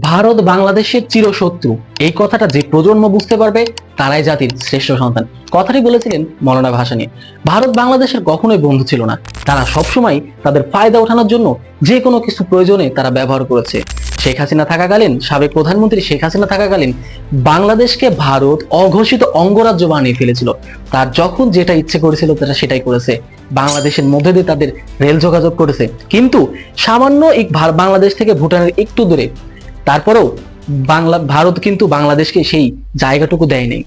ভারত বাংলাদেশের চিরশত্রু। এই কথাটা যে প্রজন্ম বুঝতে পারবে, তারাই জাতির শ্রেষ্ঠ সন্তান। কথাটি বলেছিলেন মৌলানা ভাসানী। ভারত বাংলাদেশের কখনোই বন্ধু ছিল না। তারা সবসময় তাদের ফায়দা ওঠানোর জন্য যে কোনো কিছু প্রয়োজনে তারা ব্যবহার করেছে। শেখ হাসিনা থাকাকালীন, সাবেক প্রধানমন্ত্রী শেখ হাসিনা থাকাকালীন বাংলাদেশকে ভারত অঘোষিত অঙ্গরাজ্য বানিয়ে ফেলেছিল। তার যখন যেটা ইচ্ছে করেছিল, তারা সেটাই করেছে। বাংলাদেশের মধ্যে দিয়ে তাদের রেল যোগাযোগ করেছে। কিন্তু সামান্য এক বাংলাদেশ থেকে ভুটানের একটু দূরে তারপরেও বাংলা, ভারত কিন্তু বাংলাদেশকে সেই জায়গাটুকু দেয় নাই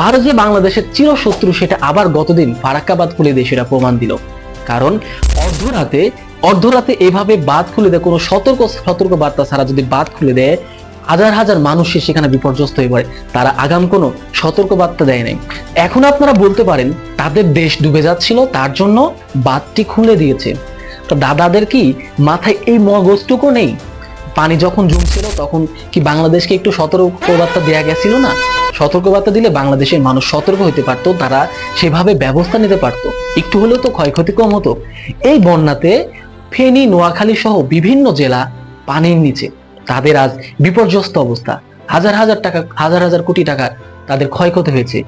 ভারত যে বাংলাদেশের চিরশত্রু, সেটা আবার গতদিন ফারাক্কাবাদ খুলে দিয়ে সেটা প্রমাণ দিল। কারণ অর্ধরাতে অর্ধরাতে এভাবে বাদ খুলে দেয়, কোনো সতর্ক সতর্ক বার্তা ছাড়া যদি বাদ খুলে দেয়, হাজার হাজার মানুষ সেখানে বিপর্যস্ত হয়ে পড়ে। তারা আগাম কোনো সতর্ক বার্তা দেয় নাই। এখন আপনারা বলতে পারেন, তাদের দেশ ডুবে যাচ্ছিল, তার জন্য বাঁধটি খুলে দিয়েছে। তো দাদাদের কি মাথায় এই মগজটুকু নেই? পানি যখন জমছিল, তখন কি বাংলাদেশকে একটু সতর্কবার্তা দেওয়া গেছিল না? সতর্কবার্তা দিলে বাংলাদেশের মানুষ সতর্ক হতে পারতো, তারা সেভাবে ব্যবস্থা নিতে পারতো। একটু হলেও তো ক্ষয়ক্ষতি কম হতো। এই বন্যাতে ফেনী, নোয়াখালী সহ বিভিন্ন জেলা পানির নিচে। তাদের আজ বিপর্যস্ত অবস্থা। হাজার হাজার টাকা, হাজার হাজার কোটি টাকা তাদের ক্ষয়ক্ষতি হয়েছে।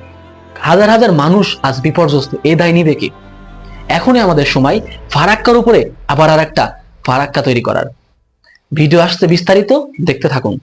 হাজার হাজার মানুষ আজ বিপর্যস্ত, এ দায় নিবে কে? এখনই আমাদের সময় ফারাক্কার উপরে আবার আর একটা ফারাক্কা তৈরি করার। ভিডিও আসতে বিস্তারিত দেখতে থাকুন।